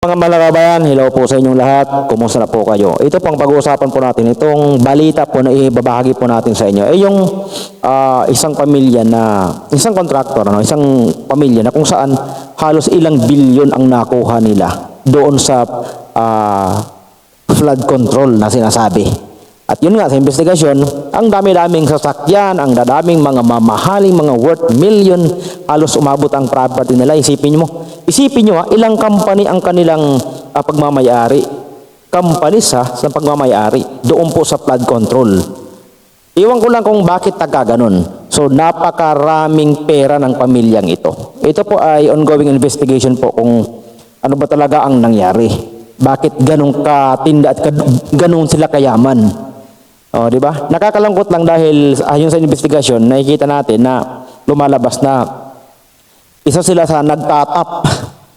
Mga malakabayan, hello po sa inyong lahat. Kumusta na po kayo? Ito pang pag-uusapan po natin, itong balita po na ibabahagi po natin sa inyo. Eh yung ah, isang pamilya na, isang kontraktor, ano, isang pamilya na kung saan halos ilang bilyon ang nakuha nila doon sa ah, flood control na sinasabi. At yun nga, sa investigasyon, ang dami-daming sasakyan, ang dadaming mga mamahaling mga worth million, halos umabot ang property nila. Isipin mo, isipin nyo ha, ilang company ang kanilang ah, pagmamayari. Companies ha, sa pagmamayari, doon po sa flood control. Iwan ko lang kung bakit taga ganun. So napakaraming pera ng pamilyang ito. Ito po ay ongoing investigation po kung ano ba talaga ang nangyari. Bakit ganun katinda at ganun sila kayaman. O, di ba? Nakakalangkot lang dahil ayon sa investigasyon, nakikita natin na lumalabas na isa sila sa nagtatap,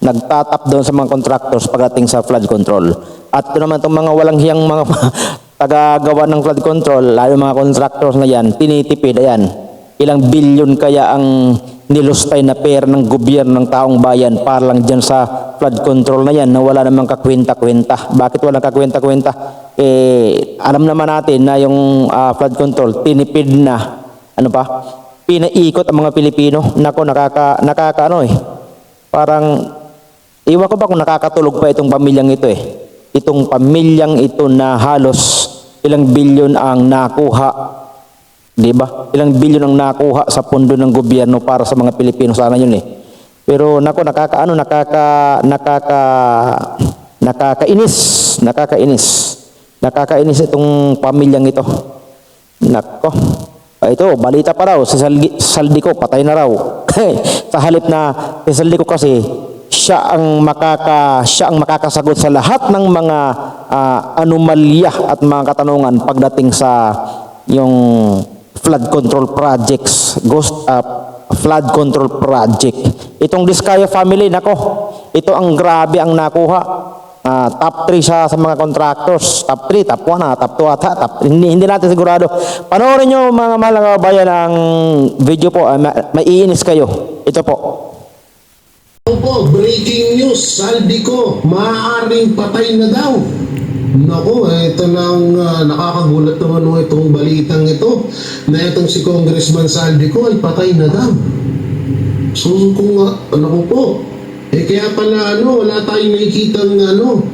nagtatap doon sa mga contractors pagdating sa flood control. At ito naman itong mga walang hiyang mga tagagawa ng flood control, lalo mga contractors na yan, tinitipid, ayan. Ilang bilyon kaya ang nilustay na pera ng gobyerno ng taong bayan para lang dyan sa flood control na yan na wala namang kakwenta-kwenta. Bakit walang kakwenta-kwenta? Eh, alam naman natin na yung ah, flood control, tinipid na, ano pa, pinaikot ang mga Pilipino. Nako, nakaka, nakaka ano eh. Parang, iwan ko ba kung nakakatulog pa itong pamilyang ito eh. Itong pamilyang ito na halos ilang bilyon ang nakuha. Di ba? Ilang bilyon ang nakuha sa pondo ng gobyerno para sa mga Pilipino. Sana yun eh. Pero nako, nakaka, ano, nakaka, nakaka, nakakainis. Nakakainis. Nakakainis itong pamilyang ito. Nako. Ah, Ito, balita pa raw, si Saldi, Saldico patay na raw. sa halip na si Saldico kasi siya ang makaka siya ang makakasagot sa lahat ng mga ah, anomalya at mga katanungan pagdating sa yung flood control projects, ghost ah, flood control project. Itong Diskaya family nako, ito ang grabe ang nakuha. Ah, top 3 siya sa mga contractors. Top 3, top 1, ah, top 2 ata. Top, hindi, hindi natin sigurado. Panoorin nyo mga mahal na kabayan ang video po. Ma- maiinis kayo. Ito po. Opo, breaking news, saldi ko, maaaring patay na daw. Nako, ito nang uh, nakakagulat naman ho itong balitang ito na itong si Congressman Saldico ay patay na daw. So kung uh, ano ko po, eh kaya pala ano, wala tayong nakikitang ano,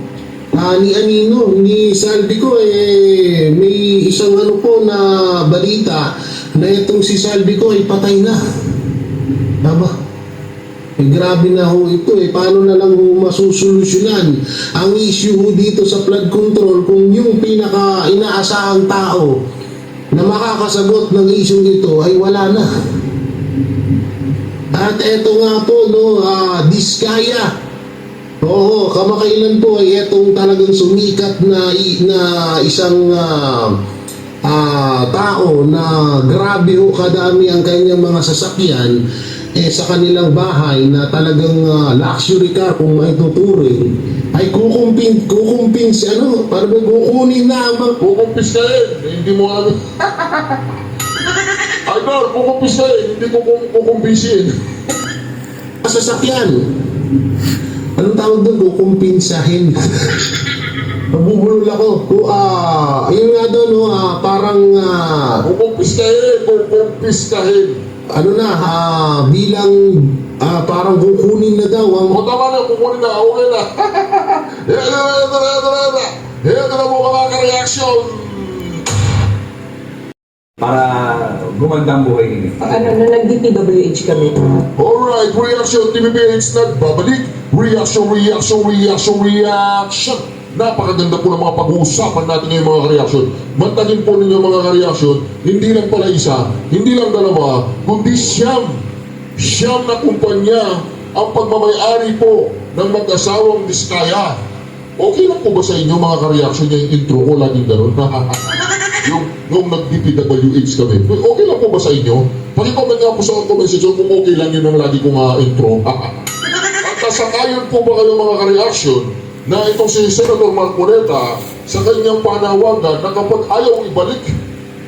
ah, ni Anino, ni Saldico eh may isang ano po na balita na itong si Saldico ay patay na. Tama? Eh, grabe na ho ito eh. Paano na lang ho masusolusyonan ang issue ho dito sa flood control kung yung pinaka inaasahang tao na makakasagot ng issue ito ay wala na. At eto nga po, no, ah, Diskaya. Oo, kamakailan po ay etong talagang sumikat na, na isang ah, ah, tao na grabe ho kadami ang kanyang mga sasakyan eh sa kanilang bahay na talagang ah, luxury car kung maituturing ay kukumpin kukumpin si ano para ba kukunin na ang Kukumpis ka rin, hindi mo ano. Idol, kukumpis ka rin, hindi ko kum- kukumpisin. sasakyan anong tawag doon kukumpinsahin Nabubulol ako. Kung, ah, yun nga doon, no, ah, parang, ah, Kukumpis ka rin, kukumpis ka rin. Ano na, ah, bilang, ah, parang kukunin na daw ang O tama na, kukunin na, okay na. Ito na, ito na, ito na, ito na. Ito na mo makaka-reaction. para gumanda ang buhay ninyo. ano na nag-DPWH kami. Alright, reaction TVPH nagbabalik. Reaction, reaction, reaction, reaction. Napakaganda po ng mga pag-uusapan natin ngayong mga reaction. Bantagin po ninyo mga reaction, hindi lang pala isa, hindi lang dalawa, kundi siyam. Siyam na kumpanya ang pagmamayari po ng mag-asawang Diskaya. Okay lang po ba sa inyo mga ka-reaction niya yung intro ko laging gano'n? yung, yung nag-DPWH kami. Okay lang po ba sa inyo? Pakicomment nga po sa comment section kung okay lang yun ang lagi kong ah, intro. At nasakayon po ba kayo mga ka-reaction na itong si Senator Marcoleta sa kanyang panawagan na kapag ayaw ibalik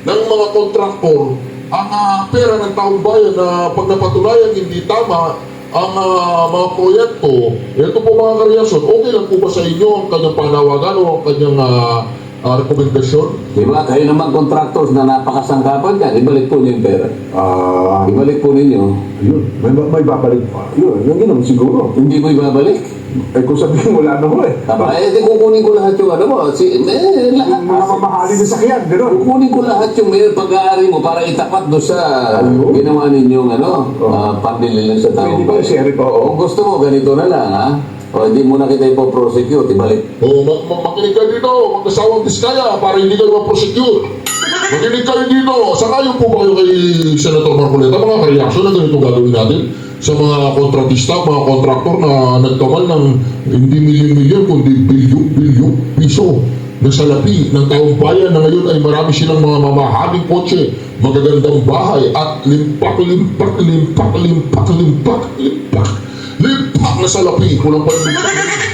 ng mga kontraktor ang ah, pera ng taong bayan na pag napatunayan hindi tama ang ah, mga proyekto, ito po mga karelasyon, okay lang po ba sa inyo ang kanyang panawagan o ang kanyang ah, ah, rekomendasyon? Di ba? Kayo naman contractors na napakasangkapan dyan, ibalik po niyo yung pera. Ah, Ibalik po ninyo. yun. May, may babalik pa. Yun, yung ginom siguro. Hindi mo ibabalik. Eh kung sabihin wala na ho eh. Tama, eh, di kukunin ko lahat yung ano mo. Si, eh, lahat. Yung mga mamahalin na sakyan, gano'n. Kukunin ko lahat yung may pag-aari mo para itapat doon sa Ayun. ginawa ninyong ano, uh, pambili lang sa tao. Pwede ba yung sheriff? Oo. Kung gusto mo, ganito na lang, ha? O, hindi mo na kita ipoprosecute, ibalik. O ma- ma- makinig kayo dito, mag-asawang diskaya para hindi kayo ma-prosecute. Makinig kayo dito. Sangayon po ba kayo kay Senator Marcoleta? Mga ka-reaction na ganito gagawin natin sa mga kontratista, mga kontraktor na nagkamal ng hindi milyon-milyon kundi bilyon-bilyon piso na salapi ng taong bayan na ngayon ay marami silang mga mamahaling kotse, magagandang bahay at limpak, limpak, limpak, limpak, limpak, limpak, limpak na salapi. Kulang pa yung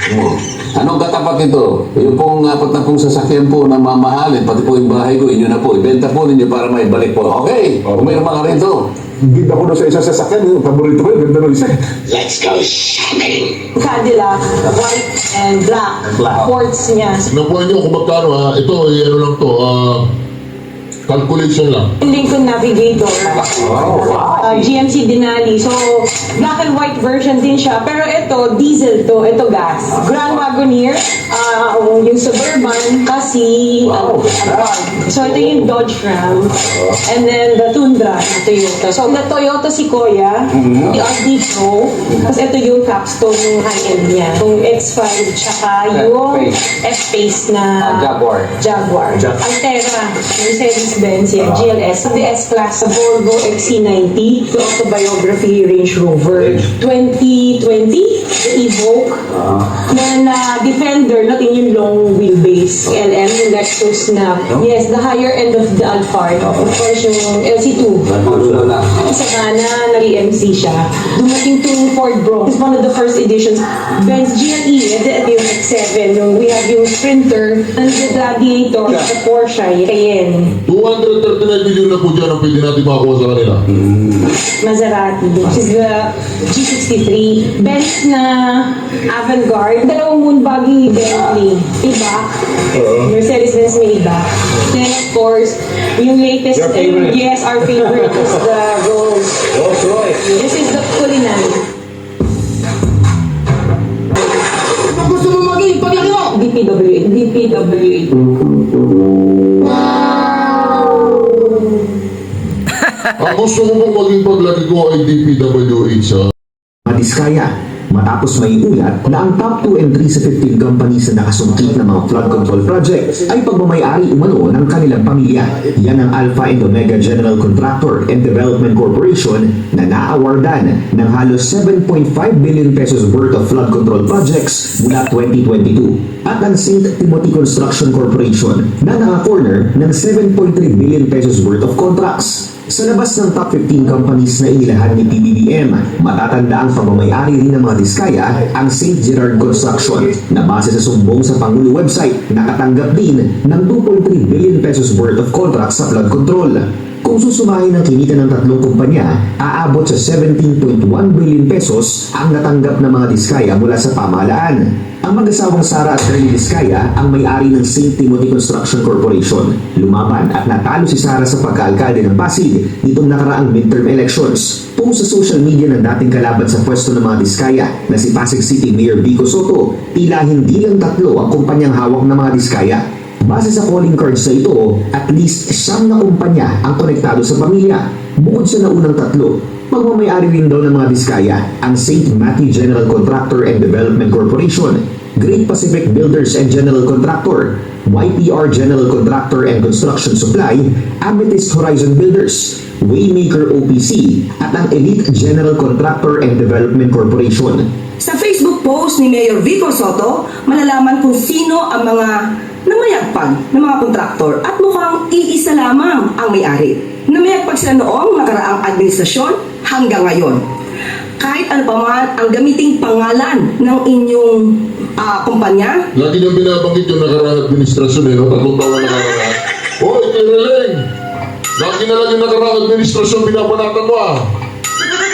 Oh. Anong katapat ito? Yung pong apat na pong sasakyan po na mamahalin, pati po yung bahay ko, inyo na po. Ibenta po ninyo para may balik po. Okay, pumirma ka rito. Gid ako doon sa isa sasakyan, yung paborito ko, yung ganda ng isa. Cadillac, white and black. Black. Quartz niya. Nakuha niyo kung magkano ha. Ito, eh, ano lang to, ah, calculation lang. Lincoln Navigator. Uh, GMC Denali. So, black and white version din siya. Pero ito, diesel to. Ito gas. Grand Wagoneer. Uh, yung Suburban. Kasi, uh, so ito yung Dodge Ram. And then the Tundra na Toyota. So, the Toyota Sequoia. The RD Pro. Tapos ito yung capstone ng high-end niya. Yung X5. Tsaka yung F-Pace na Jaguar. Jaguar. Altera, Mercedes-Benz, yan, GLS, the S-Class, Volvo XC90, the autobiography Range Rover 2020, the Evoque, then uh, Defender, natin yung long wheelbase, LM, yung Lexus na, yes, the higher end of the Alphard, of course, yung LC2. Natulo na. Sa Ghana, nag-EMC siya. Dumating to Ford Bronx. It's one of the first editions. Benz GLE, ito, ito yung X7. Yung, we have yung Sprinter, and the Gladiator, the Porsche, Cayenne, 239 million na po dyan ang pwede natin makakuha sa kanila. Maserati, which is the G63. Benz na Avantgarde, dalawang Moonbuggy Bentley, Maybach, Mercedes-Benz Maybach. Then of course, yung latest, Your favorite. yes, our favorite is the Rolls. Rolls Royce. This is the Cullinan. gusto mo maging paglaki mo? DPWH. DPWH. Ang gusto ko pong maging paglaki ko ay DPWH ha. Madiskaya matapos may ulat na ang top 2 and 3 sa 15 companies na nakasungkit ng mga flood control project ay pagmamayari umano ng kanilang pamilya. Yan ang Alpha and Omega General Contractor and Development Corporation na naawardan ng halos 7.5 billion pesos worth of flood control projects mula 2022 at ang St. Timothy Construction Corporation na naka-corner ng 7.3 billion pesos worth of contracts. Sa labas ng top 15 companies na inilahan ni PBBM, matatanda ang pagmamayari rin ng mga diskaya ang St. Gerard Construction na base sa sumbong sa Pangulo website nakatanggap din ng 2.3 billion pesos worth of contracts sa flood control. Kung susumahin ang kinita ng tatlong kumpanya, aabot sa 17.1 billion pesos ang natanggap ng mga diskaya mula sa pamahalaan. Ang mag-asawang Sara at Shirley Diskaya ang may-ari ng St. Timothy Construction Corporation. Lumaban at natalo si Sara sa pagkaalkalde ng Pasig nitong nakaraang midterm elections. Post sa social media ng dating kalaban sa pwesto ng mga Diskaya na si Pasig City Mayor Vico Soto, tila hindi lang tatlo ang kumpanyang hawak ng mga Diskaya. Base sa calling cards na ito, at least siyam na kumpanya ang konektado sa pamilya. Bukod sa naunang tatlo, magmamayari rin daw ng mga diskaya ang St. Matthew General Contractor and Development Corporation, Great Pacific Builders and General Contractor, YPR General Contractor and Construction Supply, Amethyst Horizon Builders, Waymaker OPC, at ang Elite General Contractor and Development Corporation. Sa Facebook post ni Mayor Vico Soto, malalaman kung sino ang mga namayagpag ng mga kontraktor at mukhang iisa lamang ang may-ari. Namayagpag sila noong nakaraang administrasyon hanggang ngayon. Kahit ano pa man ang gamiting pangalan ng inyong ah, kumpanya, Lagi niyang binabanggit yung nakaraang administrasyon eh, no? tatlong na nakaraan. Hoy, Kireleng! Lagi na lang yung nakaraang administrasyon binabanatan mo ah.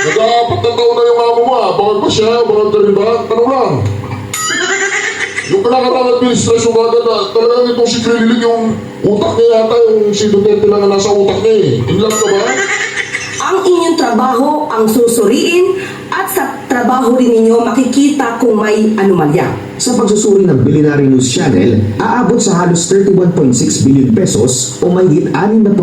Nag-aapat na taon na yung amo mo ah. Bakit ba siya? Bakit ka rin ba? Tanong lang. Yung kinakarang administrasyon agad na talagang itong si Krililig yung utak niya yata yung si Duterte lang ang nasa utak niya eh. Inlang ka ba? Ang inyong trabaho ang susuriin at sa trabaho rin ninyo makikita kung may anomalya. Sa pagsusuri ng Billionaire News Channel, aabot sa halos 31.6 billion pesos o mahigit 6%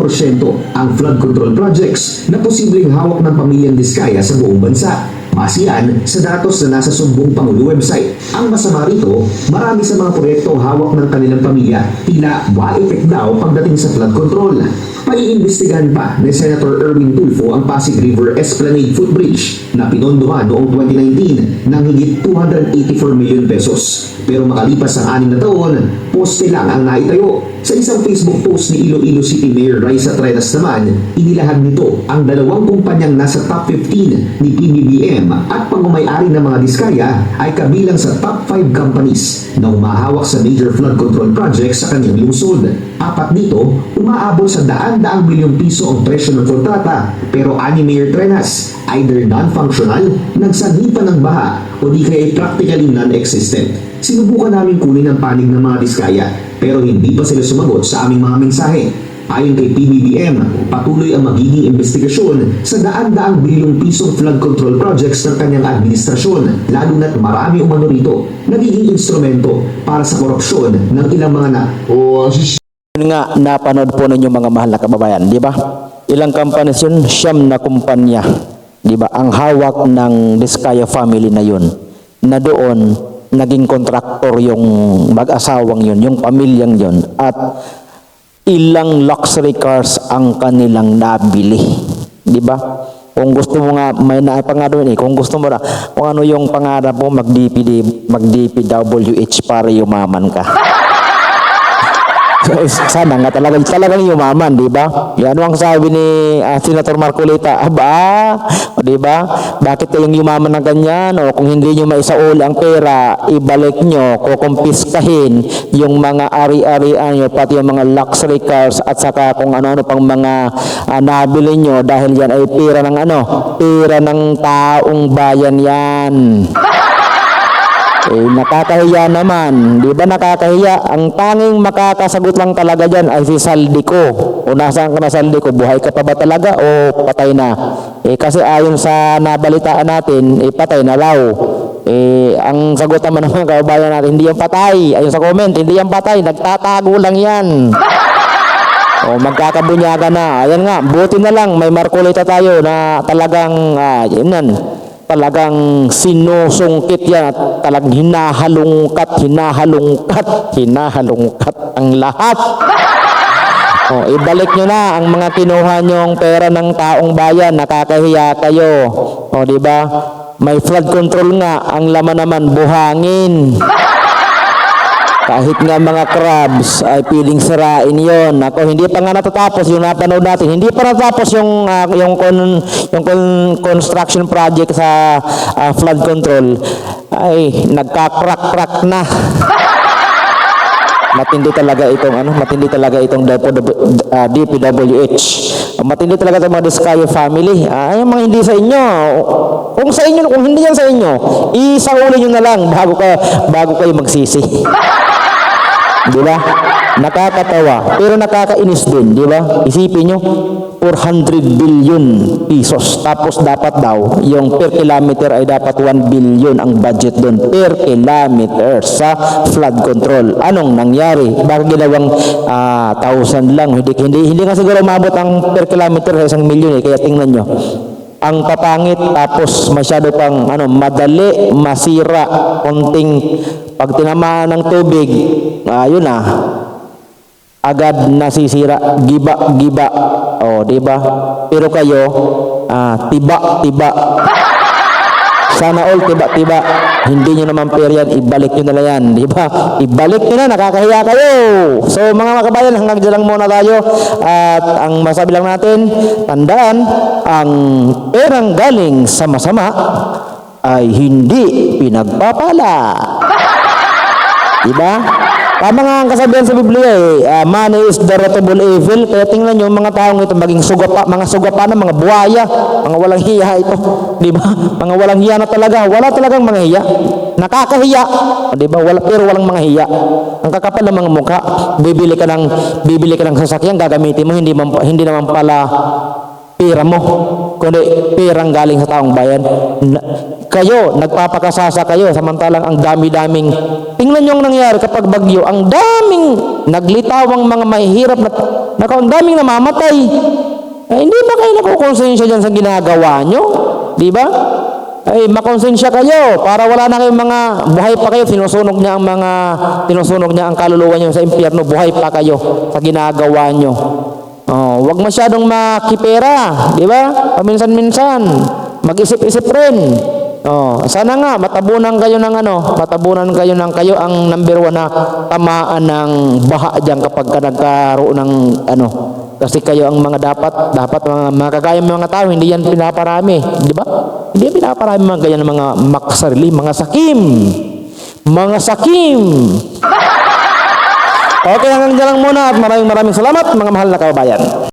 ang flood control projects na posibleng hawak ng pamilyang Diskaya sa buong bansa. Base yan sa datos na nasa Sumbong Pangulo website. Ang masama rito, marami sa mga proyekto hawak ng kanilang pamilya tila wa-effect daw pagdating sa flood control. Paiimbestigahan pa ni Senator Erwin Tulfo ang Pasig River Esplanade Footbridge na pinondohan noong 2019 ng higit 284 million pesos. Pero makalipas ang anim na taon, poste lang ang naitayo. Sa isang Facebook post ni Iloilo City Mayor Raisa Trenas naman, inilahad nito ang dalawang kumpanyang nasa top 15 ni PBBM at pagmamayari ng mga diskaya ay kabilang sa top 5 companies na umahawak sa major flood control projects sa kanyang lungsod. Apat dito, umaabot sa daan-daang milyong piso ang presyo ng kontrata pero ani Mayor Trenas, either non-functional, nagsanhi pa ng baha o di kaya practically non-existent. Sinubukan namin kunin ang panig ng mga diskaya pero hindi pa sila sumagot sa aming mga mensahe. Ayon kay PBBM, patuloy ang magiging investigasyon sa daan-daang bilyong pisong flood control projects ng kanyang administrasyon, lalo na't marami umano rito nagiging instrumento para sa korupsyon ng ilang mga na O si Yun nga, napanood po ninyo mga mahal na kababayan, di ba? Ilang companies yun? Siyam na kumpanya. Di ba? Ang hawak ng Diskaya family na yun, na doon, naging kontraktor yung mag-asawang yun, yung pamilyang yun, at ilang luxury cars ang kanilang nabili. Di ba? Kung gusto mo nga, may naipangano yun eh, kung gusto mo na, kung ano yung pangarap mo, mag-DPD, mag-DPWH para yumaman ka. Sana nga talaga, talagang yumaman, di ba? Yan ang sabi ni ah, Senator Marcolita, aba, di ba? Bakit kayong yumaman ng ganyan? O kung hindi nyo maisauli ang pera, ibalik nyo, kukumpiskahin yung mga ari-arian nyo, pati yung mga luxury cars at saka kung ano-ano pang mga ah, nabili nyo dahil yan ay pera ng ano, pera ng taong bayan yan. Eh, nakakahiya naman. Di ba nakakahiya? Ang tanging makakasagot lang talaga dyan ay si Saldico. O nasaan ka na Saldico? Buhay ka pa ba talaga o patay na? Eh, kasi ayon sa nabalitaan natin, eh, patay na raw. Eh, ang sagot naman ng mga kababayan natin, hindi yan patay. Ayon sa comment, hindi yan patay. Nagtatago lang yan. O magkakabunyaga na. Ayan nga, buti na lang may Marcolita tayo na talagang ah, yun yan, talagang sinusungkit yan at talagang hinahalungkat, hinahalungkat, hinahalungkat ang lahat. O, ibalik nyo na ang mga kinuha nyong pera ng taong bayan, nakakahiya kayo. O, di ba? May flood control nga, ang laman naman buhangin. Kahit nga mga crabs ay piling sirain yon. Ako hindi pa nga natatapos yung napanood natin. Hindi pa natatapos yung ah, yung con, yung con- construction project sa ah, flood control. Ay nagka-crack-crack na. Matindi talaga itong ano, matindi talaga itong ah, DPWH. Matindi talaga itong mga Discayo family. Ay, yung mga hindi sa inyo. Kung sa inyo, kung hindi yan sa inyo, isauli nyo na lang bago ka bago kayo magsisi. Di ba? Nakakatawa. Pero nakakainis din, di ba? Isipin nyo, 400 billion pesos. Tapos dapat daw, yung per kilometer ay dapat 1 billion ang budget doon per kilometer sa flood control. Anong nangyari? Bakit ginawang ah, 1,000 lang? Hindi, hindi, hindi nga siguro umabot ang per kilometer sa isang milyon eh. Kaya tingnan nyo ang papangit tapos masyado pang ano madali masira konting pag tinamaan ng tubig. Ayun na agad nasisira giba giba. Oh di ba? Pero kayo ah, tiba tiba sana all tiba tiba. Hindi nyo naman yan ibalik nyo na yan di ba? Ibalik nyo na nakakahiya kayo. So mga makabayan hanggang dyan lang muna tayo. At ang masabi lang natin tandaan ang perang galing sa masama ay hindi pinagpapala. Di ba Tama nga ang kasabihan sa Biblia eh, ah, money is the root of all evil. Kaya tingnan nyo, mga taong ito, maging sugapa, mga sugapa na, mga buhaya, mga walang hiya ito. Di ba? Mga walang hiya na talaga. Wala talagang mga hiya. Nakakahiya. Di ba? Wala, pero walang mga hiya. Ang kakapal ng mga mukha, bibili ka ng, bibili ka ng sasakyan, gagamitin mo, hindi, man, hindi naman pala pera mo, kundi perang galing sa taong bayan. Na- kayo, nagpapakasasa kayo, samantalang ang dami-daming, tingnan nyo ang nangyari kapag bagyo, ang daming naglitawang mga mahihirap na, naku, ang daming namamatay. Eh, hindi ba kayo nakukonsensya dyan sa ginagawa nyo? Di ba? Ay, makonsensya kayo para wala na kayong mga buhay pa kayo, sinusunog niya ang mga sinusunog niya ang kaluluwa niyo sa impyerno, buhay pa kayo sa ginagawa nyo. Oh, wag masyadong makipera, di ba? Paminsan-minsan, mag-isip-isip rin. Oh, sana nga matabunan kayo ng ano, matabunan kayo ng kayo ang number one na tamaan ng baha diyan kapag ka nagkaroon ng ano. Kasi kayo ang mga dapat, dapat mga makakaya mga tao, hindi yan pinaparami, di ba? Hindi pinaparami mga ganyan mga maksarili, mga sakim. Mga sakim. Okay, hanggang dyan lang muna at maraming maraming salamat mga mahal na kababayan.